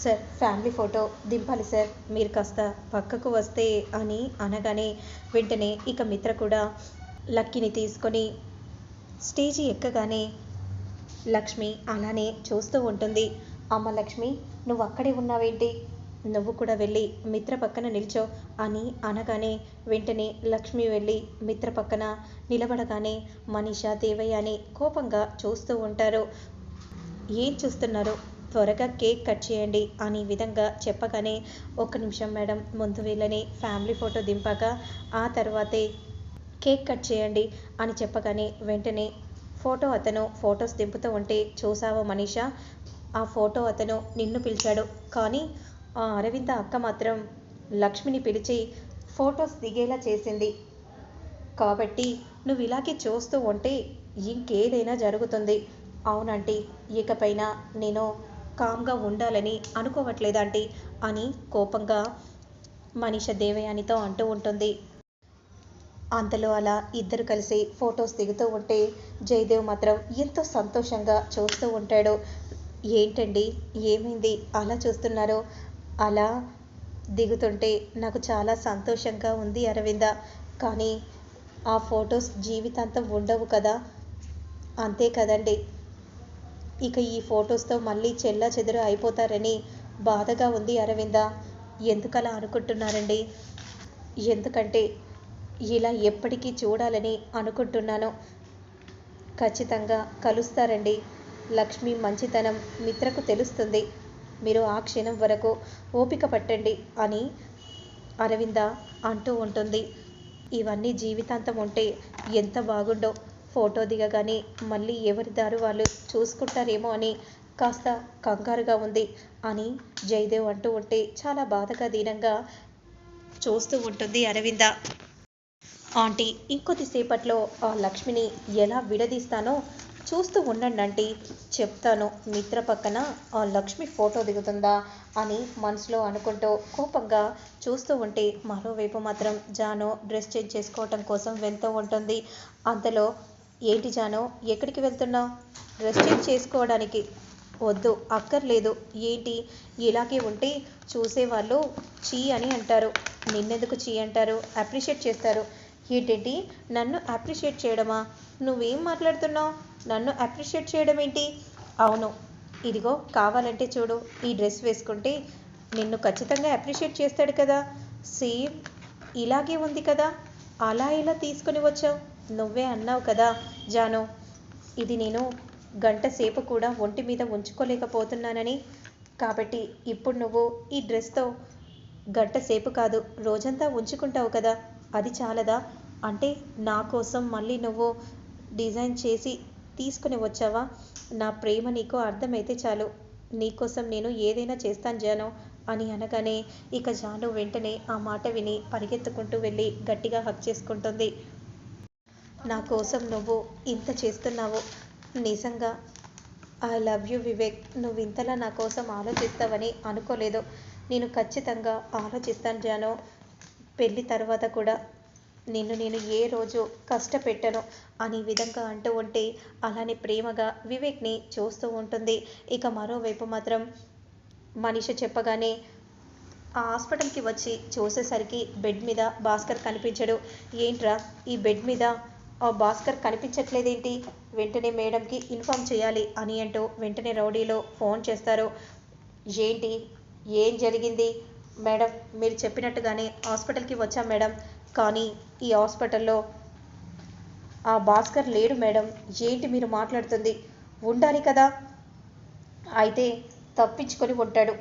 Sir family photo దింపాలి sir. మీరు కాస్త పక్కకు వస్తే అని అనగానే వెంటనే ఇక మిత్ర కూడా లక్కీని తీసుకొని స్టేజి ఎక్కగానే లక్ష్మి అలానే చూస్తూ ఉంటుంది. అమ్మ లక్ష్మి నువ్వు అక్కడే ఉన్నావేంటి? నువ్వు కూడా వెళ్ళి మిత్ర పక్కన నిల్చో అని అనగానే వెంటనే లక్ష్మి వెళ్ళి మిత్ర పక్కన నిలబడగానే మనీషా దేవయ్య అని కోపంగా చూస్తూ ఉంటారు. ఏం చూస్తున్నారు? త్వరగా కేక్ కట్ చేయండి అని విధంగా చెప్పగానే ఒక్క నిమిషం మేడం ముందు వీళ్ళని ఫ్యామిలీ ఫోటో దింపాక ఆ తర్వాతే కేక్ కట్ చేయండి అని చెప్పగానే వెంటనే ఫోటో అతను ఫొటోస్ దింపుతూ ఉంటే చూసావో మనీషా? ఆ ఫోటో అతను నిన్ను పిలిచాడు. కానీ ఆ అరవింద అక్క మాత్రం లక్ష్మిని పిలిచి ఫొటోస్ దిగేలా చేసింది. కాబట్టి నువ్వు ఇలాగే చూస్తూ ఉంటే ఇంకేదైనా జరుగుతుంది. అవునంటీ ఇకపైన నేను కామ్గా ఉండాలని అనుకోవట్లేదండి అని కోపంగా మనీష దేవయానితో అంటూ ఉంటుంది. అంతలో అలా ఇద్దరు కలిసి ఫొటోస్ దిగుతూ ఉంటే జయదేవ్ మాత్రం ఎంతో సంతోషంగా చూస్తూ ఉంటాడు. ఏంటండి? ఏమైంది? అలా చూస్తున్నారు? అలా దిగుతుంటే నాకు చాలా సంతోషంగా ఉంది అరవింద. కానీ ఆ ఫొటోస్ జీవితాంతం ఉండవు కదా? అంతే కదండి. ఇక ఈ ఫొటోస్తో మళ్ళీ చెల్లా చెదురు అయిపోతారని బాధగా ఉంది అరవింద. ఎందుకలా అనుకుంటున్నారండి? ఎందుకంటే ఇలా ఎప్పటికీ చూడాలని అనుకుంటున్నాను. ఖచ్చితంగా కలుస్తారండి. లక్ష్మి మంచితనం మిత్రకు తెలుస్తుంది. మీరు ఆ క్షణం వరకు ఓపిక పట్టండి అని అరవింద అంటూ ఉంటుంది. ఇవన్నీ జీవితాంతం ఉంటే ఎంత బాగుండో ఫోటో దిగగానే మళ్ళీ ఎవరి దారు వాళ్ళు చూసుకుంటారేమో అని కాస్త కంగారుగా ఉంది. అని జయదేవ్ అంటూ ఉంటే చాలా బాధగా దీనంగా చూస్తూ ఉంటుంది అరవింద. ఆంటీ ఇంకొద్దిసేపట్లో ఆ లక్ష్మిని ఎలా విడదీస్తానో చూస్తూ ఉండండి ఆంటీ చెప్తాను మిత్ర పక్కన ఆ లక్ష్మి ఫోటో దిగుతుందా అని మనసులో అనుకుంటూ కోపంగా చూస్తూ ఉంటే మరోవైపు మాత్రం జాను డ్రెస్ చేంజ్ చేసుకోవటం కోసం వెళ్తూ ఉంటుంది. అంతలో ఏంటి జానో? ఎక్కడికి వెళ్తున్నావు? డ్రెస్ చేంజ్ చేసుకోవడానికి? వద్దు అక్కర్లేదు. ఏంటి? ఇలాగే ఉంటే చూసేవాళ్ళు చీ అని అంటారు. నిన్నెందుకు చీ అంటారు? అప్రిషియేట్ చేస్తారు. ఏంటేంటి? నన్ను అప్రిషియేట్ చేయడమా? నువ్వేం మాట్లాడుతున్నావు? నన్ను అప్రిషియేట్ చేయడం ఏంటి అవును. ఇదిగో కావాలంటే చూడు. ఈ డ్రెస్ వేసుకుంటే నిన్ను ఖచ్చితంగా అప్రిషియేట్ చేస్తాడు కదా. సేమ్ ఇలాగే ఉంది కదా. అలా ఇలా తీసుకొని వచ్చావు? నువ్వే అన్నావు కదా జాను. ఇది నేను గంట సేపు కూడా ఒంటి మీద ఉంచుకోలేకపోతున్నానని. కాబట్టి ఇప్పుడు నువ్వు ఈ డ్రెస్తో గంట సేపు కాదు రోజంతా ఉంచుకుంటావు కదా. అది చాలదా? అంటే నా కోసం మళ్ళీ నువ్వు డిజైన్ చేసి తీసుకుని వచ్చావా? నా ప్రేమ నీకు అర్థమైతే చాలు. నీకోసం నేను ఏదైనా చేస్తాను జాను అని అనగానే ఇక జాను వెంటనే ఆ మాట విని పరిగెత్తుకుంటూ వెళ్ళి గట్టిగా హక్ చేసుకుంటుంది. నా కోసం నువ్వు ఇంత చేస్తున్నావు. నిజంగా ఐ లవ్ యూ వివేక్. నువ్వు ఇంతలా నా కోసం ఆలోచిస్తావని అనుకోలేదు. నేను ఖచ్చితంగా ఆలోచిస్తాను జాను. పెళ్ళి తర్వాత కూడా నిన్ను నేను ఏ రోజు కష్టపెట్టను అనే విధంగా అంటూ ఉంటే అలానే ప్రేమగా వివేక్ని చూస్తూ ఉంటుంది. ఇక మరోవైపు మాత్రం మనిషి చెప్పగానే ఆ హాస్పిటల్కి వచ్చి చూసేసరికి బెడ్ మీద భాస్కర్ కనిపించడు. ఏంట్రా ఈ బెడ్ మీద భాస్కర్ కనిపించట్లేదేంటి? వెంటనే మేడంకి ఇన్ఫామ్ చేయాలి అని అంటూ వెంటనే రౌడీలో ఫోన్ చేస్తారు. ఏంటి? ఏం జరిగింది? మేడం మీరు చెప్పినట్టుగానే హాస్పిటల్కి వచ్చాం మేడం. కానీ ఈ హాస్పిటల్లో ఆ భాస్కర్ లేడు మేడం. ఏంటి మీరు మాట్లాడుతుంది? ఉండాలి కదా. అయితే తప్పించుకొని ఉంటాడు.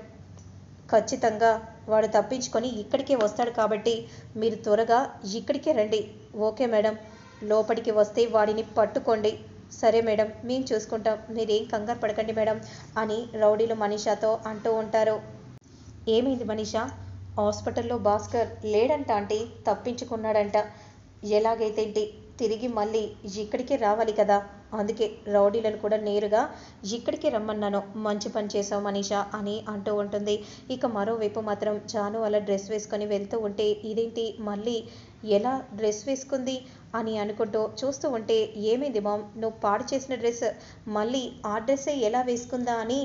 ఖచ్చితంగా వాడు తప్పించుకొని ఇక్కడికే వస్తాడు కాబట్టి మీరు త్వరగా ఇక్కడికే రండి. Okay madam. లోపలికి వస్తే వాడిని పట్టుకోండి. సరే మేడం మేము చూసుకుంటాం. మీరేం కంగారు పడకండి మేడం అని రౌడీలు మనీషాతో అంటూ ఉంటారు. ఏమైంది మనీషా? హాస్పిటల్లో భాస్కర్ లేడంట ఆంటీ తప్పించుకున్నాడంట. ఎలాగైతే ఏంటి తిరిగి మళ్ళీ ఇక్కడికి రావాలి కదా? అందుకే రౌడీలను కూడా నేరుగా ఇక్కడికి రమ్మన్నాను. మంచి పని చేసావు మనీషా అని అంటూ ఉంటుంది. ఇక మరోవైపు మాత్రం జాను అలా డ్రెస్ వేసుకొని వెళ్తూ ఉంటే ఇదేంటి మళ్ళీ ఎలా డ్రెస్ వేసుకుంది అని అనుకుంటూ చూస్తూ ఉంటే ఏమైంది మామ్? నువ్వు పాడు చేసిన డ్రెస్ మళ్ళీ ఆ డ్రెస్సే ఎలా వేసుకుందా అని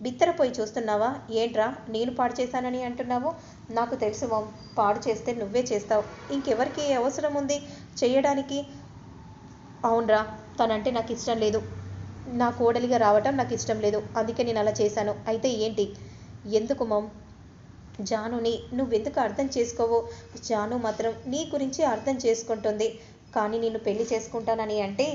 బిత్తరపోయి చూస్తున్నావా? ఏంట్రా నేను పాడు చేశానని అంటున్నావు? నాకు తెలుసు మామ్ పాడు చేస్తే నువ్వే చేస్తావు. ఇంకెవరికి అవసరం ఉంది చేయడానికి? అవునరా తనంటే నాకు ఇష్టం లేదు. నా కోడలిగా రావటం నాకు ఇష్టం లేదు. అందుకే నేను అలా చేశాను. అయితే ఏంటి? ఎందుకు మామ్? జానుని నువ్వెందుకు అర్థం చేసుకోవో? జాను మాత్రం నీ గురించి అర్థం చేసుకుంటుంది. కానీ నేను పెళ్ళి చేసుకుంటానని అంటే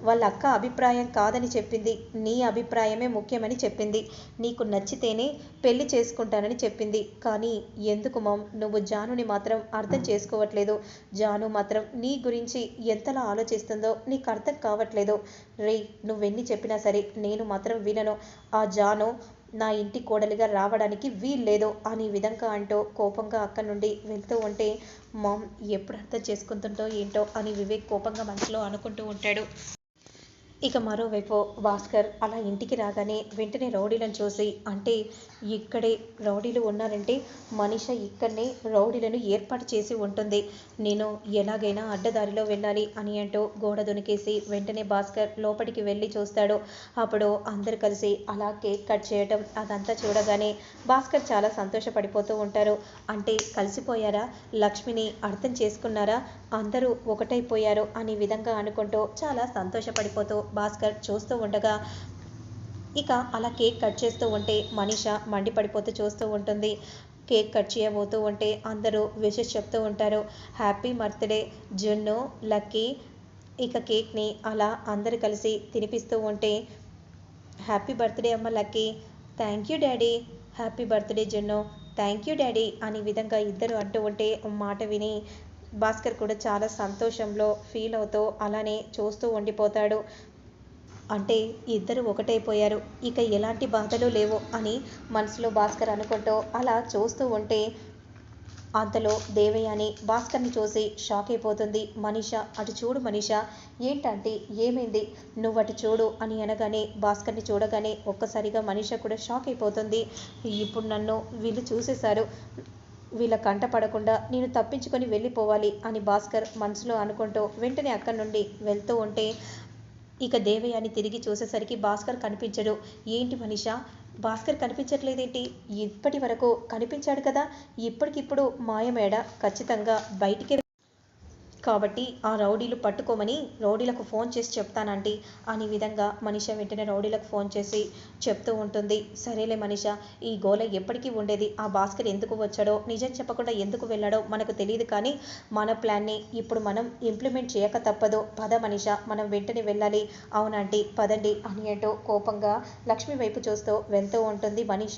వాళ్ళ అక్క అభిప్రాయం కాదని చెప్పింది. నీ అభిప్రాయమే ముఖ్యమని చెప్పింది. నీకు నచ్చితేనే పెళ్ళి చేసుకుంటానని చెప్పింది. కానీ ఎందుకు మమ్? నువ్వు జానుని మాత్రం అర్థం చేసుకోవట్లేదు. జాను మాత్రం నీ గురించి ఎంతలా ఆలోచిస్తుందో నీకు అర్థం కావట్లేదు. రే నువ్వెన్ని చెప్పినా సరే నేను మాత్రం వినను. ఆ జాను నా ఇంటి కోడలిగా రావడానికి వీల్లేదు. అని విధంగా అంటూ కోపంగా అక్కడి నుండి వెళ్తూ ఉంటే మామ్ ఎప్పుడు అర్థం చేసుకుంటుందో ఏంటో? అని వివేక్ కోపంగా మనసులో అనుకుంటూ ఉంటాడు. ఇక మరోవైపు భాస్కర్ అలా ఇంటికి రాగానే వెంటనే రౌడీలను చూసి అంటే ఇక్కడే రౌడీలు ఉన్నారంటే మనిష ఇక్కడనే రౌడీలను ఏర్పాటు చేసి ఉంటుంది. నేను ఎలాగైనా అడ్డదారిలో వెళ్ళాలి అని అంటూ గోడ దునికేసి వెంటనే భాస్కర్ లోపలికి వెళ్ళి చూస్తాడు. అప్పుడు అందరు కలిసి అలా కేక్ కట్ చేయడం అదంతా చూడగానే భాస్కర్ చాలా సంతోషపడిపోతూ ఉంటారు. అంటే కలిసిపోయారా? లక్ష్మిని అర్థం చేసుకున్నారా? అందరూ ఒకటైపోయారు అనే విధంగా అనుకుంటూ చాలా సంతోషపడిపోతూ భాస్కర్ చూస్తూ ఉండగా ఇక అలా కేక్ కట్ చేస్తూ ఉంటే మనీష మండిపడిపోతూ చూస్తూ ఉంటుంది. కేక్ కట్ చేయబోతూ ఉంటే అందరూ విషెస్ చెప్తూ ఉంటారు. Happy birthday Junnu Lucky. ఇక కేక్ని అలా అందరు కలిసి తినిపిస్తూ ఉంటే హ్యాపీ బర్త్డే అమ్మ Lucky. Thank you daddy. Happy birthday Junnu. Thank you daddy అనే విధంగా ఇద్దరు అంటూ ఉంటే మాట విని భాస్కర్ కూడా చాలా సంతోషంలో ఫీల్ అవుతూ అలానే చూస్తూ ఉండిపోతాడు. అంటే ఇద్దరు ఒకటైపోయారు. ఇక ఎలాంటి బాధలు లేవు అని మనసులో భాస్కర్ అనుకుంటూ అలా చూస్తూ ఉంటే అంతలో దేవయాని భాస్కర్ని చూసి షాక్ అయిపోతుంది మనీష అటు చూడు మనీష ఏంటంటే ఏమైంది? నువ్వు అటు చూడు అని అనగానే భాస్కర్ని చూడగానే ఒక్కసారిగా మనీష కూడా షాక్ అయిపోతుంది ఇప్పుడు నన్ను వీళ్ళు చూసేశారు. వీళ్ళ కంట పడకుండా నేను తప్పించుకొని వెళ్ళిపోవాలి అని భాస్కర్ మనసులో అనుకుంటూ వెంటనే అక్కడి నుండి వెళ్తూ ఉంటే ఇక దేవయాని తిరిగి చూసేసరికి భాస్కర్ కనిపించడు. ఏంటి మనిష? భాస్కర్ కనిపించట్లేదేంటి? ఇప్పటి వరకు కనిపించాడు కదా? ఇప్పటికిప్పుడు మాయమేడ ఖచ్చితంగా బయటికి కాబట్టి ఆ రౌడీలు పట్టుకోమని రౌడీలకు ఫోన్ చేసి చెప్తానండి అనే విధంగా మనిష వెంటనే రౌడీలకు ఫోన్ చేసి చెప్తూ ఉంటుంది. సరేలే మనిష ఈ గోల ఎప్పటికీ ఉండేది. ఆ భాస్కర్ ఎందుకు వచ్చాడో నిజం చెప్పకుండా ఎందుకు వెళ్ళాడో మనకు తెలియదు కానీ మన ప్లాన్ని ఇప్పుడు మనం ఇంప్లిమెంట్ చేయక తప్పదు. పద మనిష మనం వెంటనే వెళ్ళాలి. అవునండి పదండి అని అంటూ కోపంగా లక్ష్మి వైపు చూస్తూ వెళ్తూ ఉంటుంది మనిష.